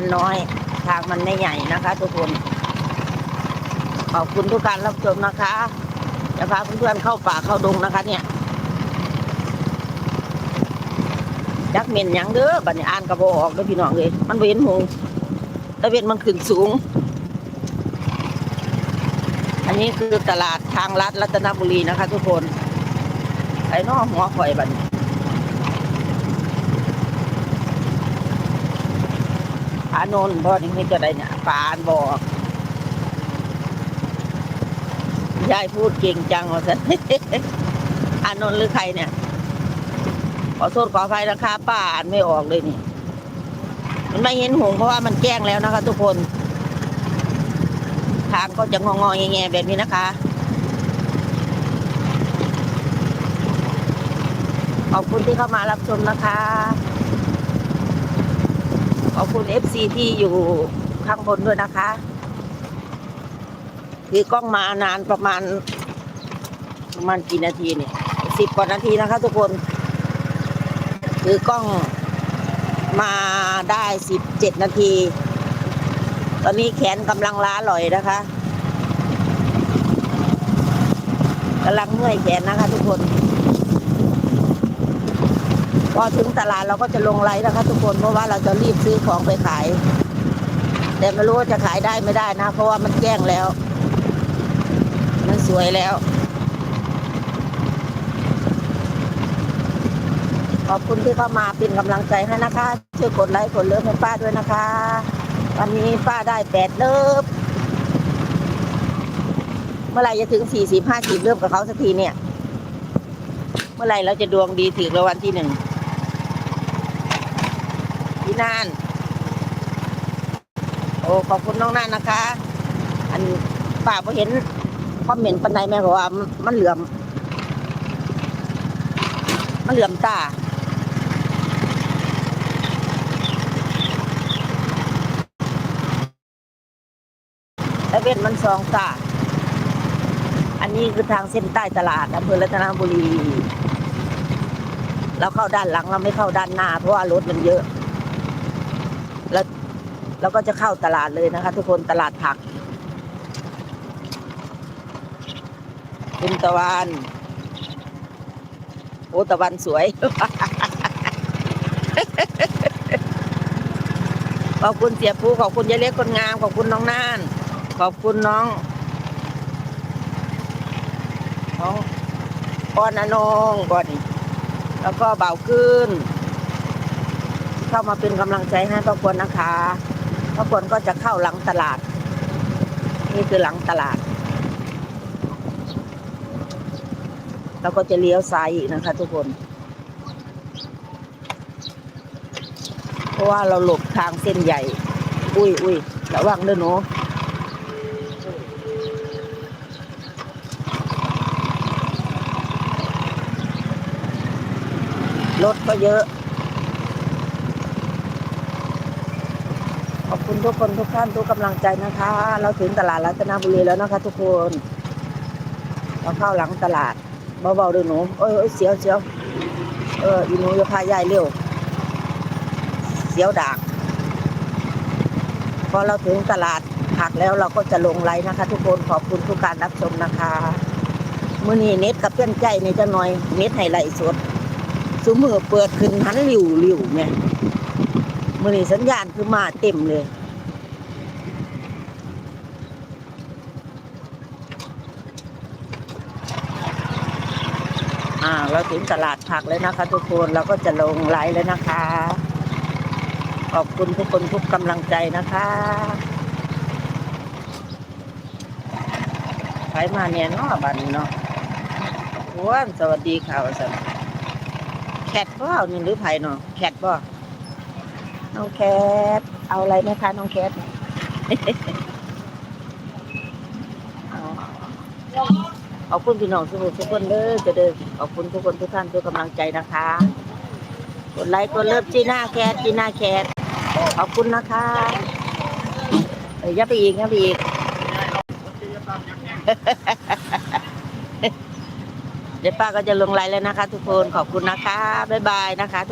มันน้อย ทางมันไม่ใหญ่นะคะ ทุกคน ขอบคุณทุกการรับชมนะคะ จะพาเพื่อนๆเข้าป่าเข้าดงนะคะ เนี่ยยักษ์เหม็นยังเด้อบัดนี้อ่านกระโบออกเด้อพี่น้องเลยมันเห็นหงตะเวนมันขึ้นสูง อันนี้คือตลาดทางลัดรัตนบุรีนะคะ ทุกคนไอ้นอหัวข่อยบัดนี้านนบ่อนี่ไม่จะได้เนี่ยปานบอกยายพูดเก่งจังว่าสันอานนท์หรือใครเนี่ย ขอโทษขออภัยนะคะป้าอ่านไม่ออกเลยนี่ มันไม่เห็นหงเพราะว่ามันแจ้งแล้วนะคะ ทุกคน ทางก็จะงองๆแงๆแบบนี้นะคะ ขอบคุณที่เข้ามารับชมนะคะ อบคุณเอฟซีที่อยู่ข้างบนด้วยนะคะถือกล้องมานานประมาณ ประมาณกี่นาทีเนี่ยสิบกว่านาทีนะคะ ทุกคนถือกล้องมาได้สิบเจ็ดนาที ตอนนี้แขนกำลังล้าลอยนะคะกำลังเมื่อยแขนนะคะ ทุกคน อถึงตลาดเราก็จะลงไลน์นะคะ ทุกคนเพราะว่าเราจะรีบซื้อของไปขาย แต่ไม่รู้ว่าจะขายได้ไม่ได้นะ เพราะว่ามันแจ้งแล้ว มันสวยแล้ว ขอบคุณที่เข้ามาเป็นกำลังใจให้นะคะช่วยกดไลค์กดเลิฟให้ป้าด้วยนะคะ วันนี้ป้าได้แปดเลิฟเมื่อไหร่จะถึงสี่สิบห้าสิบเลิฟกับเขาสักทีเนี่ย เมื่อไหร่เราจะดวงดีถึงรางวัลที่หนึ่ง พี่นานโอ้ขอบคุณน้องนานนะคะ อันป้าพอเห็นคอมเมนต์ปันใดแม่บอกว่ามันเหลื่อม มันเหลื่อมตาแต่เวทมันสองตาอันนี้คือทางเส้นใต้ตลาดอำเภอรัตนบุรี เราเข้าด้านหลังเราไม่เข้าด้านหน้าเพราะว่ารถมันเยอะ เราก็จะเข้าตลาดเลยนะคะ ทุกคนตลาดผัก คุณตะวันโอ้ตะวันสวย ขอบคุณเสียปูขอบคุณยายเล็กคนงาม ขอบคุณน้องน่าน ขอบคุณน้องน้องปอนอนงก่อนแล้วก็เบาขึ้น เข้ามาเป็นกำลังใจให้พ่อควนะคะ พ่อควรก็จะเข้าหลังตลาด นี่คือหลังตลาด แล้วก็จะเลี้ยวซ้ายอีกนะคะ ทุกคน เพราะว่าเราหลบทางเส้นใหญ่ อุ้ยอุ้ยระวังด้วยหนูรถก็เยอะ ขอบ คุณทุกคนทุกท่านทุกกำลังใจนะคะ เราถึงตลาดรัตนบุรีแล้วนะคะ ทุกคน เราเข้าหลังตลาดเบาๆด้วยหนูเอ้ยเอ้ยเสียวเสียวเอออีหนูจะพายายเร็วเสียวดากพอเราถึงตลาดผักแล้วเราก็จะลงไลน์นะคะ ทุกคนขอบคุณทุกการรับชมนะคะมื่อนี้เน็ตกับเพื่อนใจในจะหน่อยเน็ตให้ไลฟ์สดสมือเปิดขึ้นหันหลิวหลิวเนี่ยมื่อนี้สัญญาณคือมาเต็มเลย เราถึงตลาดผักแล้วนะคะ ทุกคนเราก็จะลงไลน์แล้วนะคะ ขอบคุณทุกคนทุกกำลังใจนะคะใครมาเนี่ยเนาะบันเนาะว้นสวัสดีค่ะวสันแคทบ่เอานี่หรือไผ่เนาะแคทบ่น้องแคทเอาอะไรไหมคะน้องแคทเอา ขอบคุณพี่น้องสมุทรทุกคนเด้อจะเด้อขอบคุณทุกคนทุกท่านทุกกำลังใจนะคะ กดไลค์กดเลิฟจีน่าแคทจีน่าแคทขอบคุณนะคะเอ้ยอย่าไปอีกย่าไปอีกเดี๋ยวป้าก็จะลงไลน์แล้วนะคะ ทุกคนขอบคุณนะคะบ๊ายบายนะคะทุก